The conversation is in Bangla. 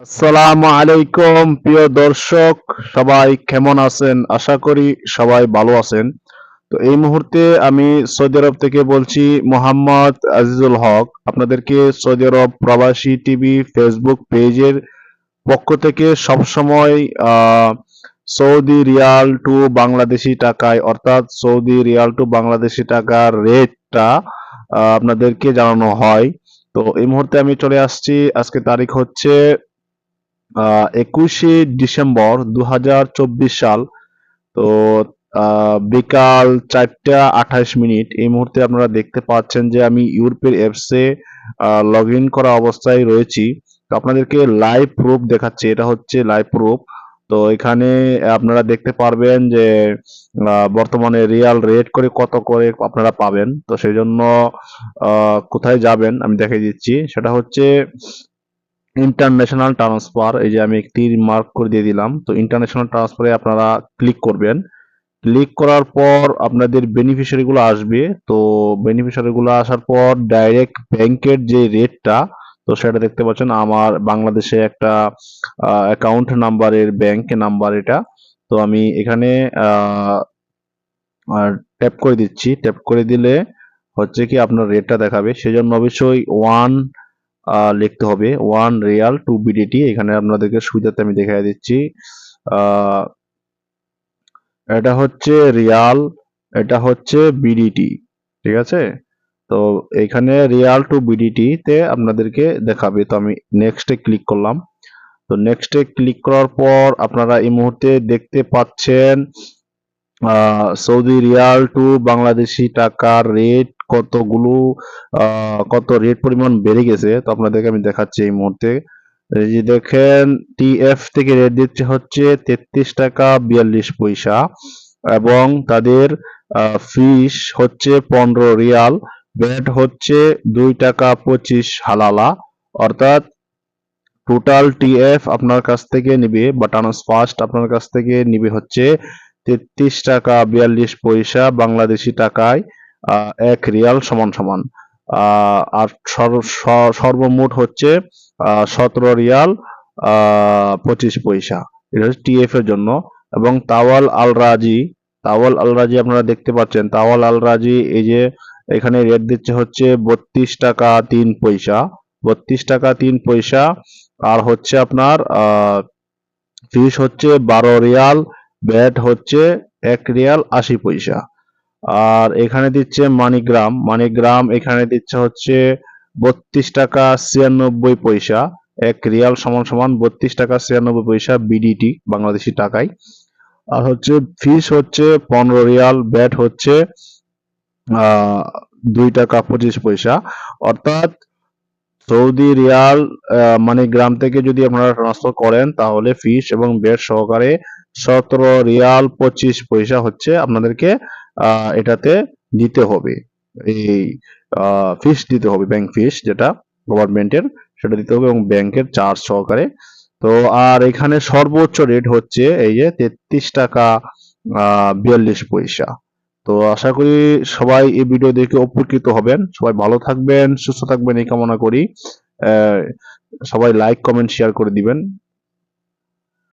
আসসালামু আলাইকুম, প্রিয় দর্শক, সবাই কেমন আছেন? আশা করি সবাই ভালো আছেন। তো এই মুহূর্তে আমি সৌদি আরব থেকে বলছি মোহাম্মদ আজিজুল হক। আপনাদেরকে সৌদি আরব প্রবাসী টিভি ফেসবুক পেজের পক্ষ থেকে সবসময় সৌদি রিয়াল টু বাংলাদেশি টাকায়, অর্থাৎ সৌদি রিয়াল টু বাংলাদেশি টাকার রেটটা আপনাদেরকে জানানো হয়। তো এই মুহূর্তে আমি চলে আসছি। আজকে তারিখ হচ্ছে একুশে ডিসেম্বর দু হাজার চব্বিশ সাল। তো বিকাল চারটা আঠাশ মিনিট। এই মুহূর্তে আপনারা দেখতে পাচ্ছেন যে আমি ইউরোপের অ্যাপসে লগ ইন করা অবস্থায় রয়েছি। তো আপনাদেরকে লাইভ প্রুফ দেখাচ্ছে। এটা হচ্ছে লাইভ প্রুফ তো এখানে আপনারা দেখতে পারবেন যে বর্তমানে রিয়াল রেট করে কত করে আপনারা পাবেন। তো সেই জন্য কোথায় যাবেন আমি দেখিয়ে দিচ্ছি। সেটা হচ্ছে ইন্টারন্যাশনাল ট্রান্সফার এই যে আমি একটি মার্ক করে দিয়ে দিলাম, তো ইন্টারন্যাশনাল ট্রান্সফারে আপনারা ক্লিক করবেন। ক্লিক করার পর আপনাদের বেনিফিশিয়ারি গুলো আসবে, তো বেনিফিশিয়ারি গুলো আসার পর ডাইরেক্ট ব্যাংকের যে রেটটা তো সেটা দেখতে পাচ্ছেন আমার বাংলাদেশে একটা অ্যাকাউন্ট নাম্বারের ব্যাংক নাম্বার এটা। তো আমি এখানে ট্যাপ করে দিচ্ছি। ট্যাপ করে দিলে হচ্ছে কি আপনার রেটটা দেখাবে। সেজন্য অবশ্যই ওয়ান লিখতে হবে। One riyal, two BDT. এখানে আপনাদেরকে সুবিধাতে আমি দেখাই দিচ্ছি। এটা হচ্ছে রিয়াল, এটা হচ্ছে বিডিটি, ঠিক আছে? তো এখানে রিয়াল, টু বিডিটি তে আপনাদেরকে দেখাবে। তো আমি নেক্সটে ক্লিক করলাম। তো নেক্সটে ক্লিক করার পর আপনারা এই মুহূর্তে দেখতে পাচ্ছেন সৌদি রিয়াল, টু বাংলাদেশি টাকার রেট কতগুলো কত রেট পরিমাণ বেড়ে গেছে তো আপনাদেরকে আমি দেখাচ্ছি এই মুহূর্তে। এই যে দেখেন টিএফ থেকে রেট দিচ্ছে হচ্ছে তেত্রিশ টাকা বিয়াল্লিশ পয়সা এবং তাদের ফিস হচ্ছে পনেরো রিয়াল ব্যাট হচ্ছে দুই টাকা পঁচিশ হালালা। অর্থাৎ টোটাল টিএফ আপনার কাছ থেকে নিবে বা ফার্স্ট আপনার কাছ থেকে নিবে হচ্ছে তেত্রিশ টাকা বিয়াল্লিশ পয়সা বাংলাদেশি টাকায়। এক রিয়াল সমান সমান। আর সর্বমোট হচ্ছে সতেরো রিয়াল পঁচিশ পয়সা। এটা হচ্ছে টিএফ এর জন্য। এবং তাওয়াল আল রাজি তাওয়াল আল রাজি আপনারা দেখতে পাচ্ছেন। তাওয়াল আল রাজি এই যে এখানে রেট দিচ্ছে হচ্ছে বত্রিশ টাকা তিন পয়সা। বত্রিশ টাকা তিন পয়সা। আর হচ্ছে আপনার ফিস হচ্ছে বারো রিয়াল ব্যাট হচ্ছে এক রিয়াল আশি পয়সা। আর এখানে দিচ্ছে মানিগ্রাম। মানিগ্রাম এখানে দিচ্ছে হচ্ছে বত্রিশ টাকা ছিয়ানব্বই পয়সা। এক রিয়াল সমান সমান বত্রিশ টাকা ছিয়ানব্বই পয়সা বিডিটি বাংলাদেশি টাকায়। আর হচ্ছে ফিস হচ্ছে পনেরো রিয়াল, ব্যাট হচ্ছে দুই টাকা পঁচিশ পয়সা। অর্থাৎ সৌদি রিয়াল মানে গ্রাম থেকে যদি আপনারা ট্রান্সফার করেন তাহলে ফিস এবং ব্যাট সহকারে সতেরো রিয়াল পঁচিশ পয়সা হচ্ছে আপনাদেরকে এটাতে দিতে হবে। এই ফিস দিতে হবে ব্যাংক ফিস যেটা গভর্নমেন্টের সেটা দিতে হবে এবং ব্যাংকের চার্জ সহকারে। তো, আর এখানে সর্বোচ্চ রেট হচ্ছে এই যে তেত্রিশ টাকা বিয়াল্লিশ পয়সা। তো, আশা করি সবাই এই ভিডিও দেখে উপকৃত হবেন। সবাই ভালো থাকবেন, সুস্থ থাকবেন, এই কামনা করি। সবাই লাইক কমেন্ট শেয়ার করে দিবেন।